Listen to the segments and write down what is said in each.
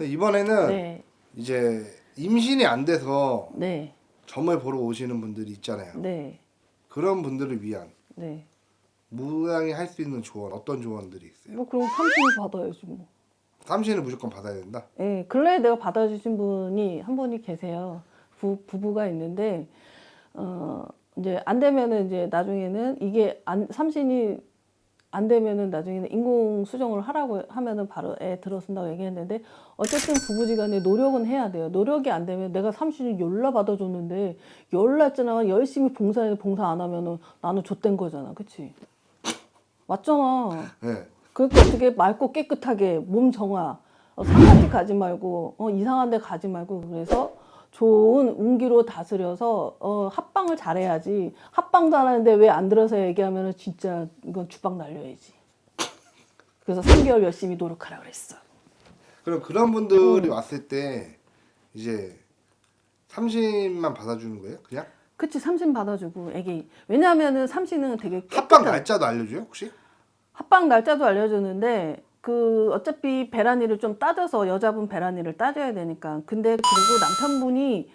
이번에는 네, 이제 임신이 안 돼서 네, 점을 보러 오시는 분들이 있잖아요. 네, 그런 분들을 위한 네. 무당이 할 수 있는 조언 어떤 조언들이 있어요? 뭐 그럼 삼신이 받아야지 뭐. 삼신을 무조건 받아야 된다. 예, 근래 에 내가 받아주신 분이 한 분이 계세요. 부, 부부가 있는데, 어, 이제 안 되면은 이제 나중에는 이게 안, 삼신이 안 되면은 나중에는 인공 수정을 하라고 하면은 바로 애 들어선다고 얘기했는데, 어쨌든 부부지간에 노력은 해야 돼요. 노력이 안 되면 내가 삼신을 열라 받아줬는데, 열라 했잖아. 열심히 봉사해, 봉사 안 하면은 나는 좆된 거잖아. 그치? 맞잖아. 네. 그러니까 어떻게 맑고 깨끗하게 몸 정화 어, 상가집 가지 말고 어, 이상한 데 가지 말고 그래서 좋은 운기로 다스려서 어, 합방을 잘해야지 합방도 안 하는데 왜 안 들어서 얘기하면 진짜 이건 주방 날려야지 그래서 3개월 열심히 노력하라 그랬어 그럼 그런 분들이 음. 왔을 때 이제 삼신만 받아주는 거예요? 그냥 그치 삼신 받아주고 애기 왜냐하면은 삼신은 되게 합방 깨끗한- 날짜도 알려줘요 혹시? 합방 날짜도 알려주는데 그 어차피 배란이를 좀 따져서 여자분 배란이를 따져야 되니까 근데 그리고 남편분이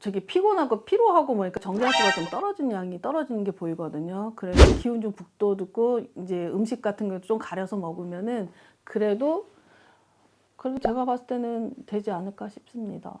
저기 피곤하고 피로하고 뭐니까 정자수가 좀 떨어진 양이 떨어지는 게 보이거든요. 그래서 기운 좀 북돋고 이제 음식 같은 거좀 가려서 먹으면은 그래도 그래도 제가 봤을 때는 되지 않을까 싶습니다.